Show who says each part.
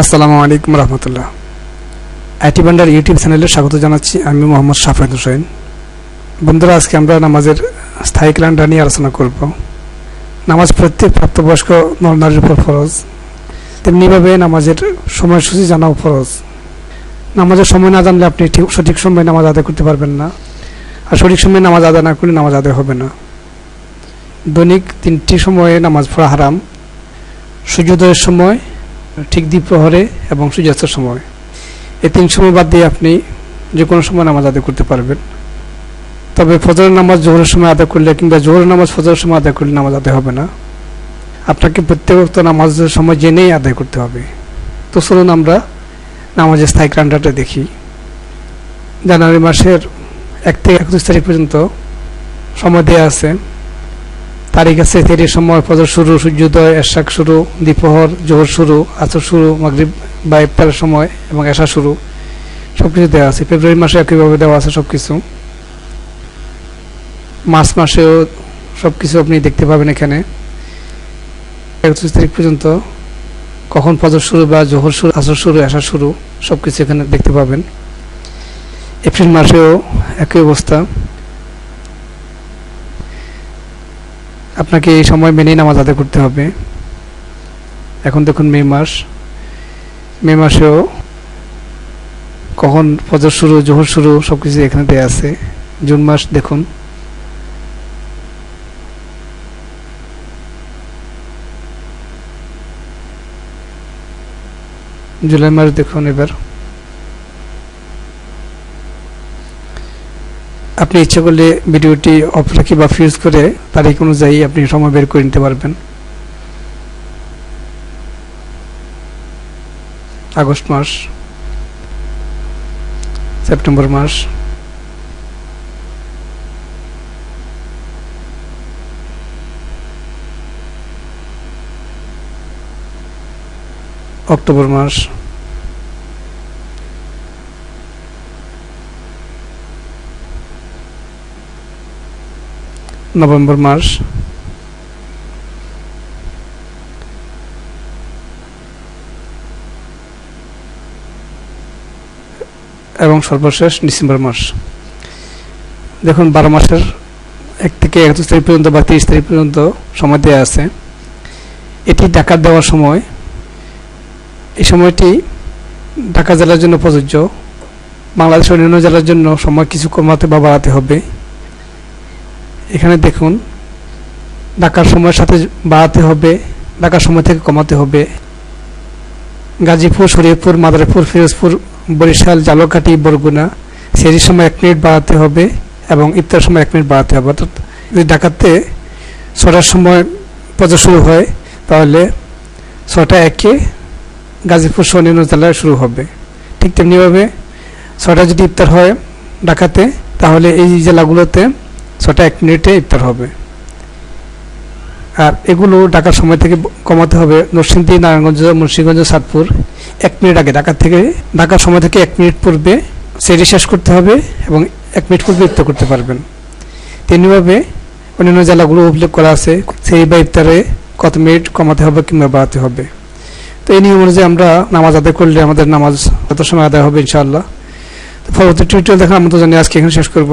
Speaker 1: আসসালামু আলাইকুম রহমতুল্লাহ। IT Bhandar YouTube চ্যানেলে স্বাগত জানাচ্ছি। আমি মোহাম্মদ সাফায়দ হোসেন। বন্ধুরা, আজকে আমরা নামাজের স্থায়ী ক্লানটা নিয়ে আলোচনা করব। নামাজ প্রত্যেক প্রাপ্তবয়স্ক নর নারীর উপর ফরজ, তেমনিভাবে নামাজের সময়সূচি জানাও ফরজ। নামাজের সময় না জানলে আপনি ঠিক সঠিক সময়ে নামাজ আদায় করতে পারবেন না। আর সঠিক সময়ে নামাজ আদায় না করলে নামাজ আদায় হবে না। দৈনিক তিনটি সময়ে নামাজ পড়া হারাম। সূর্যোদয়ের সময় ঠিক দ্বীপ্রহরে এবং সূর্যাস্তের সময়। এই তিন সময় বাদ দিয়ে আপনি যে কোনো সময় নামাজ আদায় করতে পারবেন। তবে ফজরের নামাজ জোহরের সময় আদায় করলে কিংবা জোহরের নামাজ ফজরের সময় আদায় করলে নামাজ আদায় হবে না। আপনাকে প্রত্যেক নামাজের সময় জেনেই আদায় করতে হবে। তো চলুন আমরা নামাজের স্থায়ী কান্ডাটা দেখি। জানুয়ারি মাসের এক থেকে একত্রিশ তারিখ পর্যন্ত সময় দেওয়া আছে। তারিখ আছে তেরির সময়, ফজর শুরু সূর্যোদয় এশাক শুরু দ্বীপহর জোহর শুরু, আসর শুরু, মাগরিব বা ইফতারের সময় এবং এশা শুরু। সব কিছু দেওয়া আছে। ফেব্রুয়ারি মাসে একইভাবে দেওয়া আছে সব কিছু মার্চ মাসেও সব কিছু আপনি দেখতে পাবেন এখানে। একত্রিশ তারিখ পর্যন্ত কখন ফজর শুরু বা জোহর শুরু, আসর শুরু, এশা শুরু সব কিছু এখানে দেখতে পাবেন। এপ্রিল মাসেও একই অবস্থা। আপনাকে এই সময় মেনেই নামাজ আদায় করতে হবে। এখন দেখুন মে মাস। মে মাসেও কখন ফজর শুরু, জোহর শুরু সব কিছু এখানে দেওয়া আছে। জুন মাস দেখুন। জুলাই মাস দেখুন এবার। আপনি ইচ্ছে করলে ভিডিওটি অফ রাখি বা ফিউজ করে তারিখ অনুযায়ী আপনি সময় বের করে নিতে পারবেন। আগস্ট মাস, সেপ্টেম্বর মাস, অক্টোবর মাস নভেম্বর মাস। এবং সর্বশেষ ডিসেম্বর মাস। দেখুন, বারো মাসের এক থেকে একত্রিশ তারিখ পর্যন্ত বা তিরিশ তারিখ পর্যন্ত সময় দেওয়া আছে। এটি ডাকাত দেওয়ার সময়। এই সময়টি ঢাকা জেলার জন্য প্রযোজ্য। বাংলাদেশের অন্যান্য জেলার জন্য সময় কিছু কমাতে বা বাড়াতে হবে। এখানে দেখুন ডাকার সময়ের সাথে বাড়াতে হবে ডাকার সময় থেকে কমাতে হবে। গাজীপুর, শরীয়তপুর, মাদারীপুর, ফিরোজপুর, বরিশাল, জালকাঠি, বরগুনা, সেই সময় এক মিনিট বাড়াতে হবে এবং ইফতার সময় এক মিনিট বাড়াতে হবে। অর্থাৎ যদি ডাকাতে ছটার সময় পর্যন্ত শুরু হয়, তাহলে ছটা একে গাজীপুর অন্যান্য জেলায় শুরু হবে। ঠিক তেমনিভাবে ছটা যদি ইফতার হয় ডাকাতে তাহলে এই জেলাগুলোতে ছটা এক মিনিটে ইফতার হবে। আর এগুলো ঢাকার সময় থেকে কমাতে হবে। নরসিংদী, নারায়ণগঞ্জ, মুন্সিগঞ্জ, সাতপুর এক মিনিট আগে। ঢাকা থেকে, ঢাকার সময় থেকে এক মিনিট পূর্বে সেটি শেষ করতে হবে এবং এক মিনিট পূর্বে ইফতার করতে পারবেন। তেমনিভাবে অন্যান্য জেলাগুলো উল্লেখ করা আছে, সেই বা ইফতারে কত মিনিট কমাতে হবে কিংবা বাড়াতে হবে। তো এই নিয়ম অনুযায়ী আমরা নামাজ আদায় করলে আমাদের নামাজ যত সময় আদায় হবে ইনশাআল্লাহ। তো পরবর্তী টিউটোরিয়াল দেখা আমরা তো জানি আজকে এখানে শেষ করব।